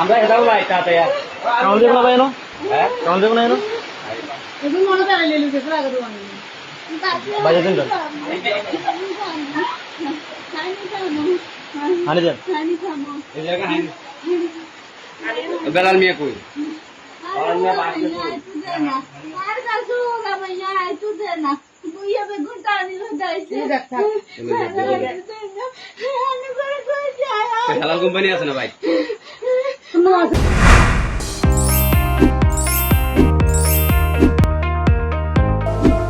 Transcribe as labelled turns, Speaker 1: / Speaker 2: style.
Speaker 1: আমরা এটাও ভাই তাতে কাউন্ট দেবো না ভাই এনো হ্যাঁ? কাউন্ট দেবো না এনো
Speaker 2: এগুলো মনে বেড়াই লিলি গেছে আগে দোকানে
Speaker 1: বাজে দিন হানি দেন বেলাল মিয়া কই? হালাল কোম্পানি আছে না ভাই?